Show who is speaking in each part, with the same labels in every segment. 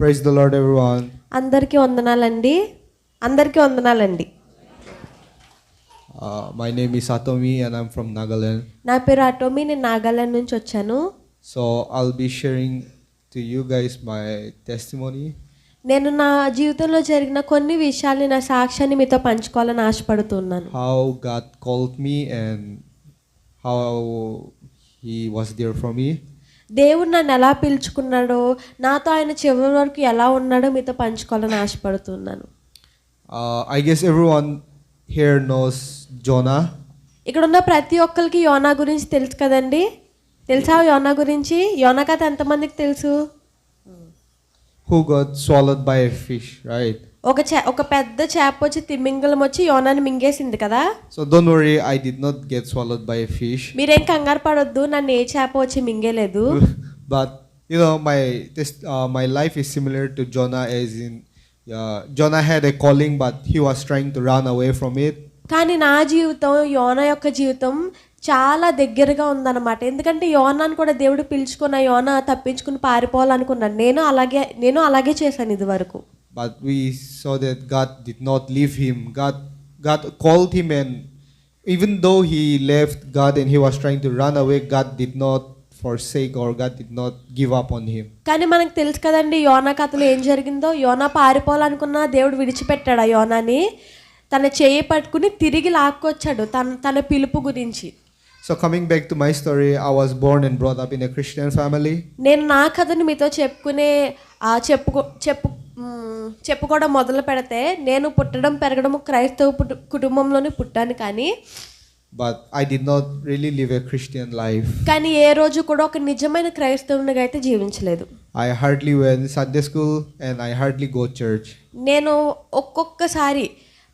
Speaker 1: Praise the lord everyone
Speaker 2: అందరికి వందనాలండి. అందరికీ వందనాలండి.
Speaker 1: My name is Atomi and I'm from Nagaland
Speaker 2: నా పేరు అటోమీ నేను నాగాలాండ్ నుంచి వచ్చాను.
Speaker 1: So I'll be sharing to you guys my testimony
Speaker 2: నేను నా జీవితంలో జరిగిన కొన్ని విషయాల్ని నా సాక్ష్యాన్ని మీతో పంచుకోవాలని ఆశపడుతున్నాను.
Speaker 1: How God called me and how he was there for me
Speaker 2: దేవుడు నన్ను ఎలా పిలుచుకున్నాడో నాతో ఆయన చివరి వరకు ఎలా ఉన్నాడో మీతో పంచుకోవాలని ఆశపడుతున్నాను
Speaker 1: Uh, I guess everyone here knows Jonah.
Speaker 2: ఇక్కడ ఉన్న ప్రతి ఒక్కరికి యోనా గురించి తెలుసు కదండి తెలుసా యోనా గురించి యోనా కథ ఎంతమందికి తెలుసు
Speaker 1: got swallowed by a fish, right?
Speaker 2: ఒక చే ఒక పెద్ద చేప వచ్చి తిమ్మింగలం వచ్చి యోనాని మింగేసింది కదా?
Speaker 1: Don't worry, I did not get swallowed by a fish.
Speaker 2: మీరేం కంగారు పడొద్దు నన్ను ఏ చేప వచ్చి మింగేలేదు.
Speaker 1: My test, uh, my life is similar to Jonah, as in uh, Jonah had a calling, but he was trying to run away from it.
Speaker 2: కానీ నా జీవితం యోనా యొక్క జీవితం చాలా దగ్గరగా ఉందన్నమాట. ఎందుకంటే యోనాను కూడా దేవుడు పిలుచుకున్న యోనా తప్పించుకుని పారిపోవాలనుకున్నాను నేను అలాగే నేను అలాగే చేశాను ఇది వరకు
Speaker 1: But we saw that God did not leave him. God, God called him, and even though he left God and he was trying to run away, God did not forsake or God did not give up on him.
Speaker 2: కానీ మనకు తెలుసు కదండి యోనా కథలో ఏం జరిగిందో యోనా పారిపోవాలనుకున్న దేవుడు విడిచిపెట్టాడు ఆ యోనాని తన చేయి పట్టుకుని తిరిగి లాక్కొచ్చాడు తన తన పిలుపు గురించి
Speaker 1: So coming back to my story, I was born and brought up in a Christian family.
Speaker 2: నేను నా కథని మీతో చెప్పుకునే ఆ చెప్పుకో చెప్పు మ్, చెప్పుకోవడం మొదలు పెడితే నేను పుట్టడం పెరగడం క్రైస్తవ కుటుంబంలోనే పుట్టాను కానీ
Speaker 1: But I did not really live a Christian life.
Speaker 2: కానీ ఏ రోజు కూడా ఒక నిజమైన క్రైస్తవునిగా అయితే జీవించలేదు
Speaker 1: I hardly went Sunday school and I hardly go church.
Speaker 2: నేను ఒక్కొక్కసారి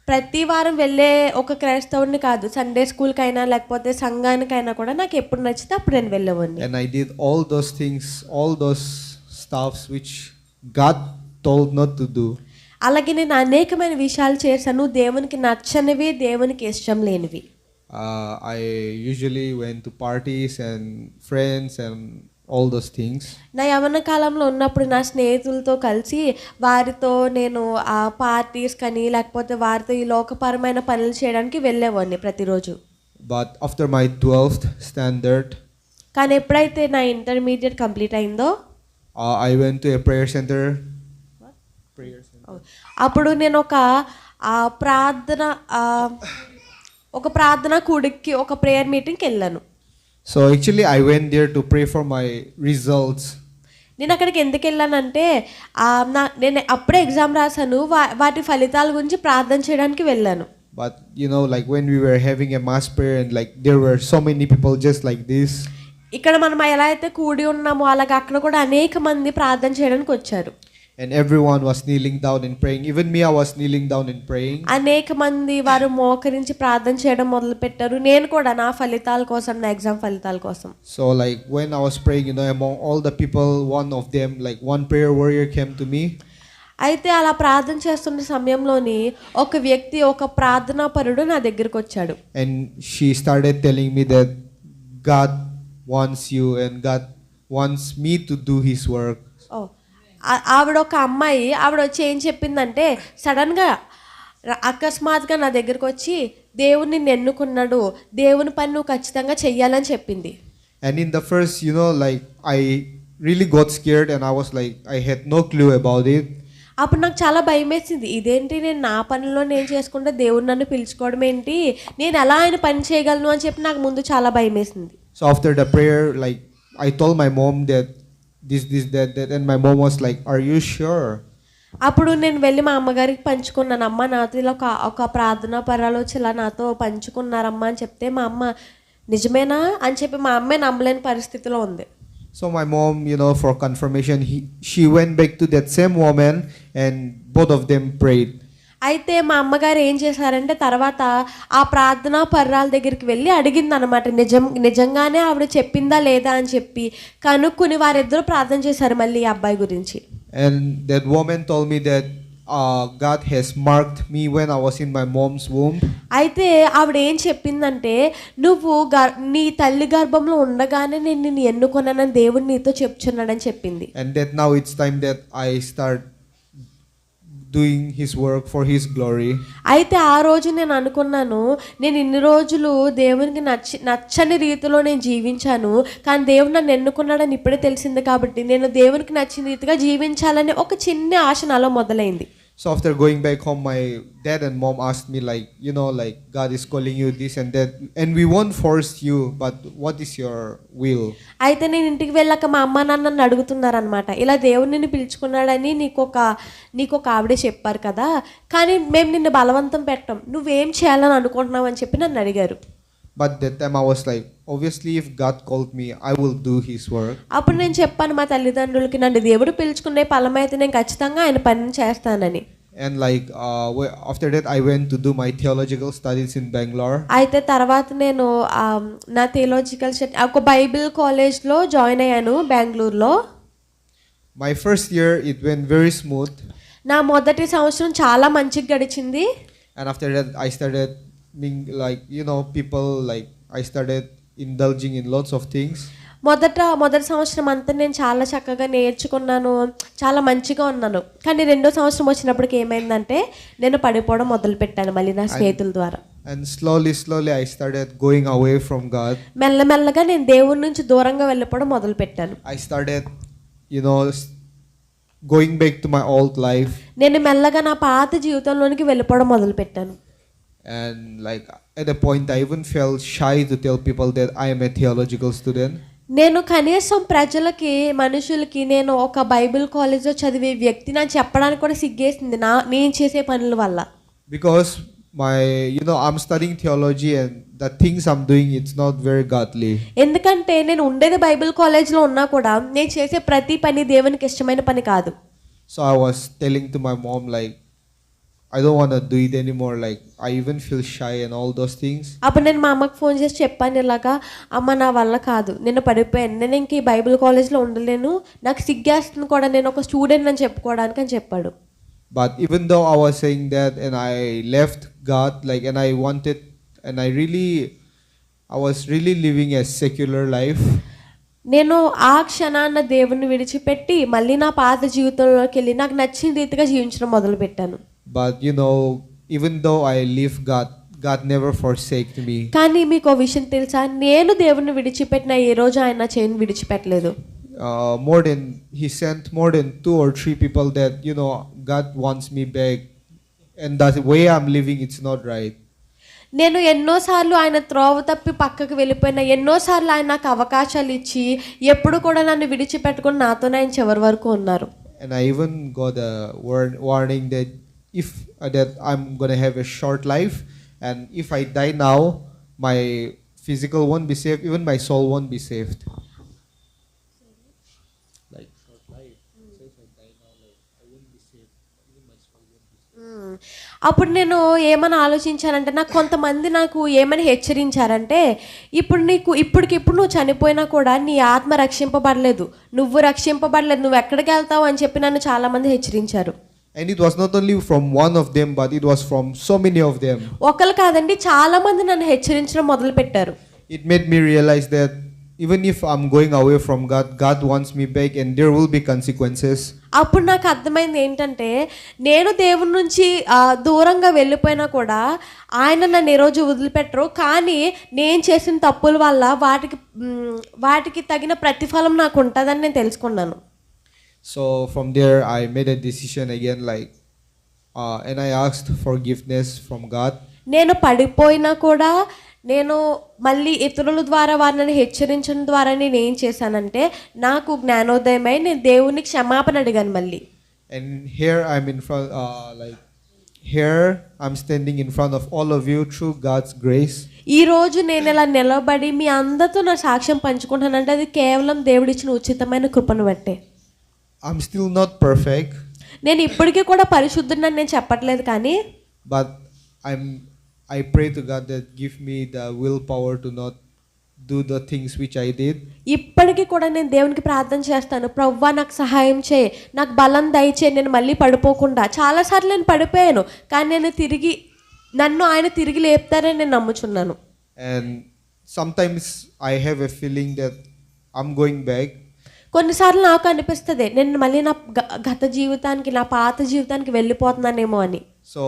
Speaker 2: ప్రతి వారం వెళ్ళే ఒక క్రైస్తవుని కాదు సండే స్కూల్కైనా లేకపోతే సంఘానికైనా కూడా నాకు ఎప్పుడు నచ్చితే అప్పుడు నేను వెళ్ళేవాడిని
Speaker 1: And I did all those things, all those stuffs which God told not to do.
Speaker 2: అలాగే నేను అనేకమైన విషయాలు చేశాను దేవునికి నచ్చనివి దేవునికి ఇష్టం లేనివి
Speaker 1: I usually went to parties and friends and all those things.
Speaker 2: నా యవన కాలంలో ఉన్నప్పుడు నా స్నేహితులతో కలిసి వారితో నేను ఆ పార్టీస్ కానీ లేకపోతే వారితో ఈ లోకపరమైన పనులు చేయడానికి వెళ్ళేవాడిని ప్రతిరోజు
Speaker 1: But after my 12th standard,
Speaker 2: కానీ ఎప్పుడైతే నా ఇంటర్మీడియట్ కంప్లీట్ అయిందో
Speaker 1: I went to a prayer center. Prayer center.
Speaker 2: అప్పుడు నేను ఒక ఆ, ప్రార్థన ఆ, ఒక ప్రార్థన కూడికి ఒక ప్రేయర్ మీటింగ్కి వెళ్ళాను
Speaker 1: So actually, I went there to pray for my results.
Speaker 2: నేను అక్కడికి ఎందుకు వెళ్ళానంటే ఆ, నా నేను అప్పుడే ఎగ్జామ్ రాశాను వా వాటి ఫలితాల గురించి ప్రార్థన చేయడానికి వెళ్ళాను
Speaker 1: But you know, like when we were having a mass prayer and like there were so many people just like this.
Speaker 2: ఇక్కడ మనం ఎలా అయితే కూడి ఉన్నామో అలాగే అక్కడ కూడా అనేక మంది ప్రార్థన చేయడానికి వచ్చారు
Speaker 1: And everyone was kneeling down and praying. Even me, I was kneeling down and praying.
Speaker 2: అనేక మంది వారు మోకరించి ప్రార్థన చేయడం మొదలు పెట్టారు నేను కూడా నా ఫలితాల కోసం నా ఎగ్జామ్ ఫలితాల కోసం
Speaker 1: So like when I was praying, you know, among all the people, one of them, like one prayer warrior came to me.
Speaker 2: అయితే అలా ప్రార్థన చేస్తున్న సమయంలోని ఒక వ్యక్తి ఒక ప్రార్థనా పరుడు నా దగ్గరికి వచ్చాడు
Speaker 1: And she started telling me that God wants you and God wants me to do his work.
Speaker 2: ఓ ఆ- ఆవిడ ఒక అమ్మాయి ఆవిడ వచ్చి ఏం చెప్పిందంటే సడన్గా అకస్మాత్తుగా నా దగ్గరికి వచ్చి దేవుని నిన్ను ఎన్నుకున్నాడు దేవుని పని నువ్వు ఖచ్చితంగా చెయ్యాలని చెప్పింది.
Speaker 1: And in the first, you know, like I really got scared and I was like, I had no clue about it.
Speaker 2: అప్పుడు నాకు చాలా భయం వేసింది ఇదేంటి నేను నా పనిలో నేను చేసుకుంటే దేవుడు నన్ను పిలుచుకోవడం ఏంటి? నేను ఎలా ఆయన పని చేయగలను? అని చెప్పి నాకు ముందు చాలా భయం వేసింది
Speaker 1: So after the prayer, like I told my mom that this, this, that, that, and my mom was like, Are you sure?
Speaker 2: అప్పుడు నేను వెళ్ళి మా అమ్మగారికి పంచుకున్నాను అమ్మ నాతో ఇలా ఒక ఒక ప్రార్థనా పరాలు వచ్చి ఇలా నాతో పంచుకున్నారమ్మా అని చెప్తే మా అమ్మ నిజమేనా అని చెప్పి మా అమ్మే నమ్మలేని పరిస్థితిలో ఉంది
Speaker 1: So my mom, you know, for confirmation, he, she went back to that same woman and both of them prayed.
Speaker 2: అయితే మా అమ్మగారు ఏం చేశారంటే తర్వాత ఆ ప్రార్థనా పర్రాల దగ్గరికి వెళ్ళి అడిగింది అనమాట నిజం నిజంగానే ఆవిడ చెప్పిందా లేదా? అని చెప్పి కనుక్కుని వారిద్దరూ ప్రార్థన చేశారు మళ్ళీ ఈ అబ్బాయి గురించి.
Speaker 1: And that woman told me that God has marked me when I was in my mom's womb.
Speaker 2: అయితే ఆవిడ ఏం చెప్పిందంటే నువ్వు నీ తల్లి గర్భంలో ఉండగానే నేను నిన్ను ఎన్నుకున్నానని దేవుడు నీతో చెప్తున్నాడని చెప్పింది.
Speaker 1: And that now it's time that I start doing His work for His glory.
Speaker 2: అయితే ఆ రోజు నేను అనుకున్నాను నేను ఇన్ని రోజులు దేవునికి నచ్చి నచ్చని రీతిలో నేను జీవించాను కానీ దేవుడు నన్ను ఎన్నుకున్నాడని ఇప్పుడే తెలిసింది కాబట్టి నేను దేవునికి నచ్చిన రీతిగా జీవించాలని ఒక చిన్న ఆశ నాలో మొదలైంది
Speaker 1: So after going back home, my dad and mom asked me like, you know, like God is calling you this and that, and we won't force you, but what is your will?
Speaker 2: అయితే నేను ఇంటికి వెళ్ళాక మా అమ్మ నాన్న నన్ను అడుగుతున్నారనమాట ఇలా దేవుడు నిన్ను పిలుచుకున్నాడని నీకు ఒక నీకు ఒక ఆవిడే చెప్పారు కదా కానీ మేము నిన్ను బలవంతం పెట్టం నువ్వేం చేయాలని అనుకుంటున్నావు అని చెప్పి నన్ను అడిగారు
Speaker 1: But that time I was like, obviously, if God called me, I will do His work.
Speaker 2: అప్పుడు నేను చెప్పాను మా తల్లిదండ్రులకి నన్ను దేవుడు పిలుచుకునే ఫలమైతే నేను ఖచ్చితంగా ఆయన పని చేస్తానని
Speaker 1: And like uh, wh- after that, I went to do my theological studies in Bangalore.
Speaker 2: అయితే తర్వాత నేను ఆ, నా థియోలాజికల్ ఒక బైబిల్ కాలేజ్లో జాయిన్ అయ్యాను బెంగళూరులో
Speaker 1: My first year, it went very smooth,
Speaker 2: నా మొదటి సంవత్సరం చాలా మంచిగా గడిచింది
Speaker 1: and after that, I started being like, you know, people like I started indulging in lots of things.
Speaker 2: మొదట మొదటి సంవత్సరం అంతా నేను చాలా చక్కగా నేర్చుకున్నాను చాలా మంచిగా ఉన్నాను కానీ రెండో సంవత్సరం వచ్చినప్పటికి ఏమైందంటే నేను పడిపోవడం మొదలు పెట్టాను మళ్ళీ నా స్నేహితుల ద్వారా
Speaker 1: And slowly, slowly, I started going away from God.
Speaker 2: మెల్లమెల్లగా నేను దేవుడి నుంచి దూరంగా వెళ్ళిపోవడం మొదలు పెట్టాను
Speaker 1: I started, you know, s- going back to my old life.
Speaker 2: నేను మెల్లగా నా పాత జీవితంలోనికి వెళ్ళిపోవడం మొదలు పెట్టాను
Speaker 1: And like at a point, I even felt shy to tell people that I am a theological student.
Speaker 2: నేను కనీసం ప్రజలకి మనుషులకి నేను ఒక బైబిల్ కాలేజ్లో చదివే వ్యక్తి నాకు చెప్పడానికి కూడా సిగ్గేసింది నా నేను చేసే పనుల వల్ల
Speaker 1: Because my, you know, I'm studying theology and the things I'm doing, it's not very godly.
Speaker 2: ఎందుకంటే నేను ఉండేది బైబిల్ కాలేజ్లో ఉన్నా కూడా నేను చేసే ప్రతి పని దేవునికి ఇష్టమైన పని కాదు
Speaker 1: So I was telling to my mom, like, I don't want to do it anymore. Like, I even feel shy and all those things.
Speaker 2: అప్పుడు నేను మా అమ్మకి ఫోన్ చేసి చెప్పాను ఇలాగా అమ్మ నా వల్ల కాదు నేను పడిపోయాను నేను ఇంక ఈ బైబిల్ కాలేజ్లో ఉండలేను నాకు సిగ్గేస్తుంది కూడా నేను ఒక స్టూడెంట్ అని చెప్పుకోవడానికి అని చెప్పాడు
Speaker 1: But even though I was saying that and I left God, like, and I wanted, and I really, I was really living a secular life.
Speaker 2: నేను ఆ క్షణాన్న దేవుణ్ణి విడిచిపెట్టి మళ్ళీ నా పాత జీవితంలోకి వెళ్ళి నాకు నచ్చిన రీతిగా జీవించడం మొదలుపెట్టాను
Speaker 1: But you know, even though I leave God, God never forsaked me.
Speaker 2: కానీ మీకు ఓ విషయం తెలుసా నేను దేవుణ్ణి విడిచిపెట్టిన ఏ రోజు ఆయన నా చేయని విడిచిపెట్టలేదు
Speaker 1: Uh, more than He sent more than two or three people that you know God wants me back, and the way I'm living, it's not right.
Speaker 2: నేను ఎన్నోసార్లు ఆయన త్రోవ తప్పి పక్కకు వెళ్ళిపోయిన ఎన్నోసార్లు ఆయన నాకు అవకాశాలు ఇచ్చి ఎప్పుడు కూడా నన్ను విడిచిపెట్టుకుని నాతోనే ఆయన చివరి వరకు ఉన్నారు
Speaker 1: And I even got a warn- warning that if that I'm gonna have a short life and if I die now my physical won't be safe even my soul won't be
Speaker 2: safe అప్పుడు నేను ఏమైనా ఆలోచించానంటే నాకు కొంతమంది నాకు ఏమని హెచ్చరించారంటే ఇప్పుడు నీకు ఇప్పటికిప్పుడు నువ్వు చనిపోయినా కూడా నీ ఆత్మ రక్షింపబడలేదు. నువ్వు రక్షింపబడలేదు. నువ్వు ఎక్కడికి వెళ్తావు అని చెప్పి నన్ను చాలామంది హెచ్చరించారు.
Speaker 1: And it was not only from one of them, but it was from so many of them.
Speaker 2: ఒకరు కాదండి చాలామంది నన్ను హెచ్చరించడం మొదలుపెట్టారు
Speaker 1: It made me realize that even if I'm going away from God, God wants me back, and there will be consequences.
Speaker 2: అప్పుడు నాకు అర్థమైంది ఏంటంటే నేను దేవుని నుంచి ఆ, దూరంగా వెళ్ళిపోయినా కూడా ఆయన నన్ను ఏ రోజు వదిలిపెట్టరు కానీ నేను చేసిన తప్పుల వల్ల వాటికి మ్, వాటికి తగిన ప్రతిఫలం నాకు ఉంటుందని నేను తెలుసుకున్నాను
Speaker 1: so from there I made a decision again like and I asked for గిఫ్ట్నెస్ from God
Speaker 2: నేను పడిపోయినా కూడా నేను మళ్ళీ ఇతరుల ద్వారా వారిని హెచ్చరించడం ద్వారా నేను ఏం చేశానంటే నాకు జ్ఞానోదయమై నేను దేవుని క్షమాపణ అడిగాను మళ్ళీ.
Speaker 1: And here I'm in front like here I'm standing in front of all of you through God's grace
Speaker 2: ఈ రోజు నేను ఇలా నిలబడి మీ అందరితో నా సాక్ష్యం పంచుకుంటానంటే అది కేవలం దేవుడిచ్చిన ఉచితమైన కృపను బట్టే.
Speaker 1: I'm still not perfect,
Speaker 2: నేను ఇప్పటికీ కూడా పరిశుద్ధుడని నేను చెప్పట్లేదు కానీ
Speaker 1: but I'm. I pray to God that give me the willpower to not do the things which I did.
Speaker 2: ఇప్పటికీ కూడా నేను దేవునికి ప్రార్థన చేస్తాను ప్రవ్వా నాకు సహాయం చేయి నాకు బలం దయచే నేను మళ్ళీ పడిపోకుండా చాలాసార్లు నేను పడిపోయాను కానీ నేను తిరిగి నన్ను ఆయన తిరిగి లేపుతారని నేను నమ్ముచున్నాను
Speaker 1: And sometimes I have a feeling that I'm going back.
Speaker 2: కొన్నిసార్లు నాకు అనిపిస్తుంది నేను మళ్ళీ నా గ- గత జీవితానికి నా పాత జీవితానికి వెళ్ళిపోతున్నానేమో అని
Speaker 1: So,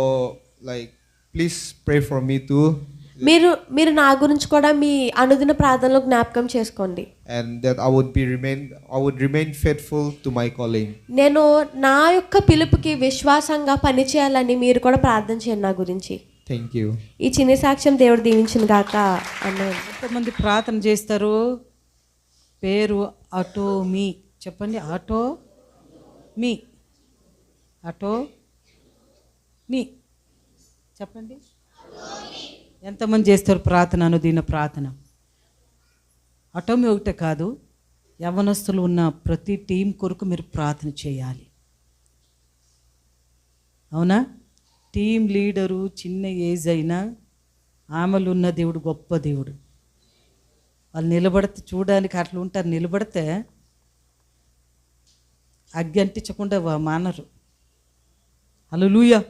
Speaker 1: like, please pray for me too.
Speaker 2: మీరు మీరు నా గురించి కూడా మీ అనుదిన ప్రార్థనలో జ్ఞాపకం చేసుకోండి
Speaker 1: And that I would be remain I would remain faithful to my calling.
Speaker 2: నేను నా యొక్క పిలుపుకి విశ్వాసంగా పనిచేయాలని మీరు కూడా ప్రార్థన చేయండి నా గురించి
Speaker 1: Thank you.
Speaker 2: ఈ చిన్న సాక్ష్యం దేవుడు దీవించిన గాక అన్నాను
Speaker 3: ఎంతమంది ప్రార్థన చేస్తారు పేరు అటోమీ. చెప్పండి ఆటో మీ అటో మీ చెప్పండి. ఎంతమంది చేస్తారు ప్రార్థన దీని ప్రార్థన? అటోమీ ఒకటే కాదు యవనస్తులు ఉన్న ప్రతి టీం కొరకు మీరు ప్రార్థన చేయాలి. అవునా? టీం లీడరు చిన్న ఏజ్ అయినా ఆమెలు ఉన్న దేవుడు గొప్ప దేవుడు. వాళ్ళు నిలబడితే చూడడానికి అట్లా ఉంటారు నిలబడితే అగ్గి అంటించకుండా వా- మానరు. అలలుయ